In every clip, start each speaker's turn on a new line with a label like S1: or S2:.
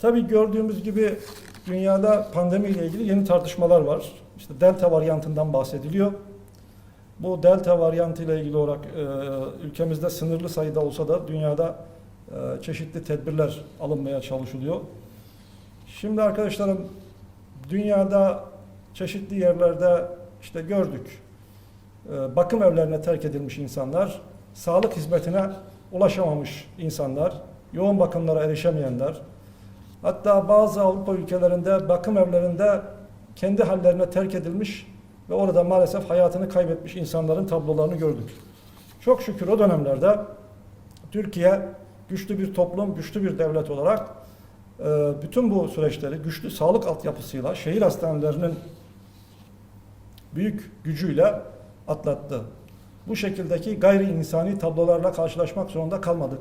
S1: Tabii gördüğümüz gibi dünyada pandemiyle ilgili yeni tartışmalar var. İşte delta varyantından bahsediliyor. Bu delta varyantı ile ilgili olarak e, ülkemizde sınırlı sayıda olsa da dünyada e, çeşitli tedbirler alınmaya çalışılıyor. Şimdi arkadaşlarım dünyada çeşitli yerlerde işte gördük. E, bakım evlerine terk edilmiş insanlar, sağlık hizmetine ulaşamamış insanlar, yoğun bakımlara erişemeyenler, hatta bazı Avrupa ülkelerinde bakım evlerinde kendi hallerine terk edilmiş ve orada maalesef hayatını kaybetmiş insanların tablolarını gördük. Çok şükür o dönemlerde Türkiye güçlü bir toplum, güçlü bir devlet olarak e, bütün bu süreçleri güçlü sağlık altyapısıyla şehir hastanelerinin büyük gücüyle atlattı. Bu şekildeki gayri insani tablolarla karşılaşmak zorunda kalmadık.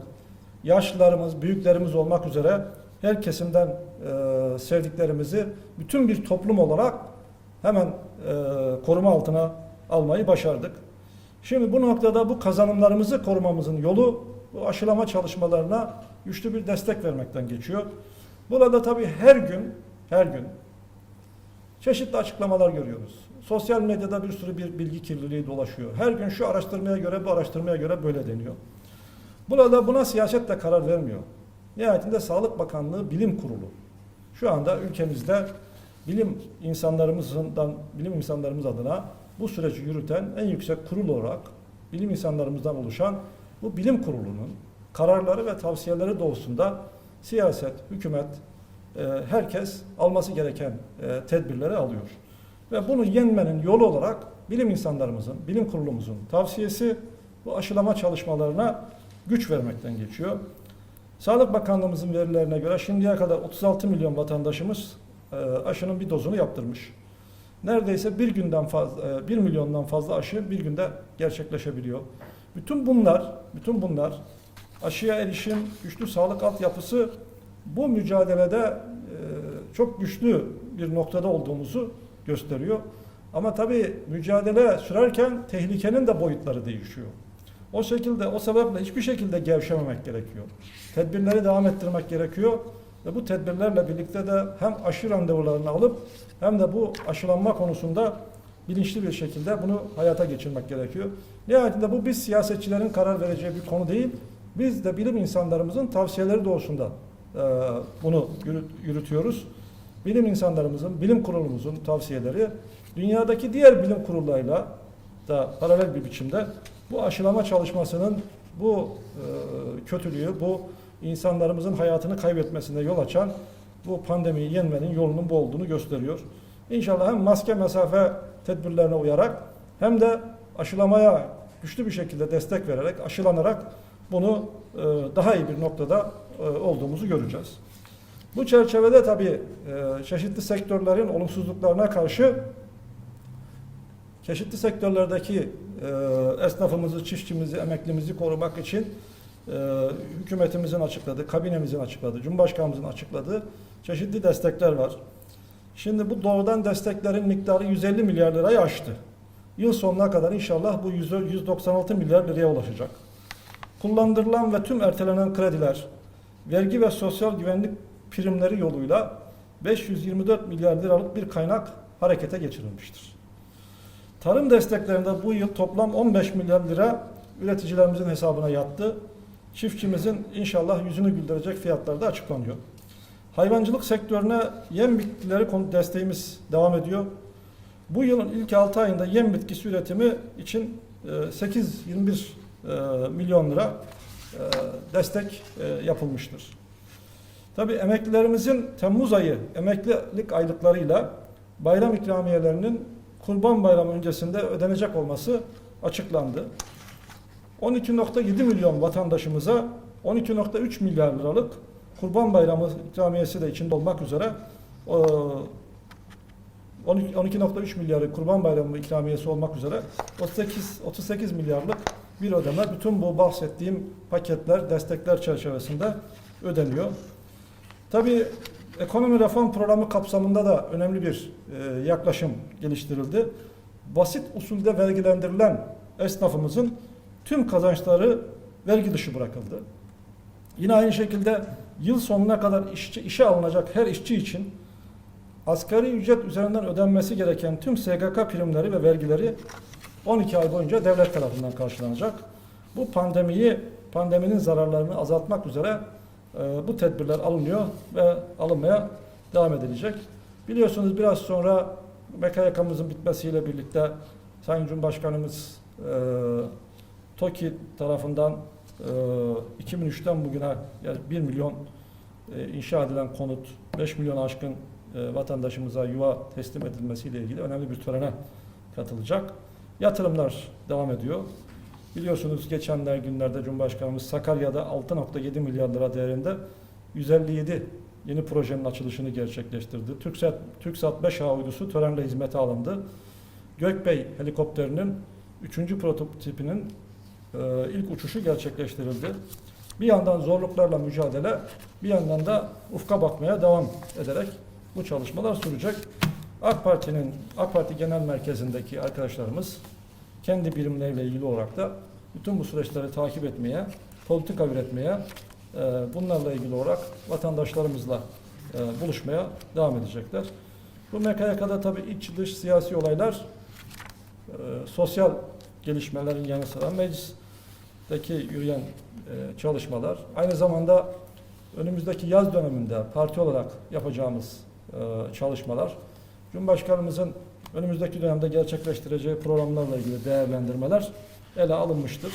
S1: Yaşlılarımız, büyüklerimiz olmak üzere her kesimden e, sevdiklerimizi bütün bir toplum olarak hemen e, koruma altına almayı başardık. Şimdi bu noktada bu kazanımlarımızı korumamızın yolu bu aşılama çalışmalarına güçlü bir destek vermekten geçiyor. Burada tabii her gün, her gün çeşitli açıklamalar görüyoruz. Sosyal medyada bir sürü bir bilgi kirliliği dolaşıyor. Her gün şu araştırmaya göre, bu araştırmaya göre böyle deniyor. Burada buna siyaset de karar vermiyor. Nihayetinde Sağlık Bakanlığı Bilim Kurulu. Şu anda ülkemizde bilim insanlarımızdan, bilim insanlarımız adına bu süreci yürüten en yüksek kurul olarak bilim insanlarımızdan oluşan bu bilim kurulunun kararları ve tavsiyeleri doğrusunda siyaset, hükümet, e, herkes alması gereken e, tedbirleri alıyor. Ve bunu yenmenin yolu olarak bilim insanlarımızın, bilim kurulumuzun tavsiyesi bu aşılama çalışmalarına güç vermekten geçiyor. Sağlık Bakanlığımızın verilerine göre şimdiye kadar 36 milyon vatandaşımız e, aşının bir dozunu yaptırmış. Neredeyse bir günden fazla, 1 milyondan fazla aşı bir günde gerçekleşebiliyor. Bütün bunlar, bütün bunlar aşıya erişim, güçlü sağlık altyapısı bu mücadelede e, çok güçlü bir noktada olduğumuzu gösteriyor. Ama tabii mücadele sürerken tehlikenin de boyutları değişiyor. O şekilde, o sebeple hiçbir şekilde gevşememek gerekiyor. Tedbirleri devam ettirmek gerekiyor ve bu tedbirlerle birlikte de hem aşı randevularını alıp hem de bu aşılanma konusunda bilinçli bir şekilde bunu hayata geçirmek gerekiyor. Nihayetinde bu biz siyasetçilerin karar vereceği bir konu değil. Biz de bilim insanlarımızın tavsiyeleri doğrusunda e, bunu yürüt- yürütüyoruz. Bilim insanlarımızın, bilim kurulumuzun tavsiyeleri dünyadaki diğer bilim kurullarıyla da paralel bir biçimde bu aşılama çalışmasının bu e, kötülüğü, bu insanlarımızın hayatını kaybetmesine yol açan bu pandemiyi yenmenin yolunun bu olduğunu gösteriyor. İnşallah hem maske mesafe tedbirlerine uyarak hem de aşılamaya güçlü bir şekilde destek vererek, aşılanarak bunu e, daha iyi bir noktada e, olduğumuzu göreceğiz. Bu çerçevede tabii e, çeşitli sektörlerin olumsuzluklarına karşı çeşitli sektörlerdeki e, esnafımızı, çiftçimizi, emeklimizi korumak için e, hükümetimizin açıkladığı, kabinemizin açıkladığı, Cumhurbaşkanımızın açıkladığı çeşitli destekler var. Şimdi bu doğrudan desteklerin miktarı 150 milyar lirayı aştı. Yıl sonuna kadar inşallah bu 100 196 milyar liraya ulaşacak. Kullandırılan ve tüm ertelenen krediler, vergi ve sosyal güvenlik primleri yoluyla 524 milyar liralık bir kaynak harekete geçirilmiştir. Tarım desteklerinde bu yıl toplam 15 milyar lira üreticilerimizin hesabına yattı. Çiftçimizin inşallah yüzünü güldürecek fiyatlarda açıklanıyor. Hayvancılık sektörüne yem bitkileri konu desteğimiz devam ediyor. Bu yılın ilk 6 ayında yem bitkisi üretimi için e, 8-21 e, milyon lira e, destek e, yapılmıştır. Tabii emeklilerimizin Temmuz ayı emeklilik aylıklarıyla bayram ikramiyelerinin Kurban Bayramı öncesinde ödenecek olması açıklandı. 12.7 milyon vatandaşımıza 12.3 milyar liralık Kurban Bayramı ikramiyesi de içinde olmak üzere e, 12 12.3 milyarı Kurban Bayramı ikramiyesi olmak üzere 38 38 milyarlık bir ödeme bütün bu bahsettiğim paketler, destekler çerçevesinde ödeniyor. Tabii ekonomi reform programı kapsamında da önemli bir e, yaklaşım geliştirildi. Basit usulde vergilendirilen esnafımızın tüm kazançları vergi dışı bırakıldı. Yine aynı şekilde yıl sonuna kadar işçi, işe alınacak her işçi için asgari ücret üzerinden ödenmesi gereken tüm SGK primleri ve vergileri 12 ay boyunca devlet tarafından karşılanacak. Bu pandemiyi, pandeminin zararlarını azaltmak üzere e, bu tedbirler alınıyor ve alınmaya devam edilecek. Biliyorsunuz biraz sonra MKYK'mızın bitmesiyle birlikte Sayın Cumhurbaşkanımız e, TOKİ tarafından e, 2003'ten bugüne yani 1 milyon e, inşa edilen konut, 5 milyon aşkın e, vatandaşımıza yuva teslim edilmesiyle ilgili önemli bir törene katılacak. Yatırımlar devam ediyor. Biliyorsunuz geçenler günlerde Cumhurbaşkanımız Sakarya'da 6.7 milyar lira değerinde 157 yeni projenin açılışını gerçekleştirdi. TürkSat, TürkSat 5A uydusu törenle hizmete alındı. Gökbey helikopterinin 3. prototipinin e, ilk uçuşu gerçekleştirildi. Bir yandan zorluklarla mücadele, bir yandan da ufka bakmaya devam ederek bu çalışmalar sürecek. AK Parti'nin AK Parti Genel Merkezi'ndeki arkadaşlarımız kendi birimleriyle ilgili olarak da bütün bu süreçleri takip etmeye, politika üretmeye, e, bunlarla ilgili olarak vatandaşlarımızla e, buluşmaya devam edecekler. Bu MKYK'da tabii iç dış siyasi olaylar, e, sosyal gelişmelerin yanı sıra meclisteki yürüyen e, çalışmalar, aynı zamanda önümüzdeki yaz döneminde parti olarak yapacağımız e, çalışmalar, Cumhurbaşkanımızın önümüzdeki dönemde gerçekleştireceği programlarla ilgili değerlendirmeler ele alınmıştır.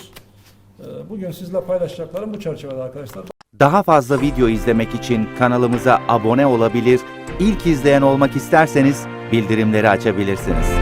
S1: E, Bugün sizle paylaşacaklarım bu çerçevede arkadaşlar.
S2: Daha fazla video izlemek için kanalımıza abone olabilir, ilk izleyen olmak isterseniz bildirimleri açabilirsiniz.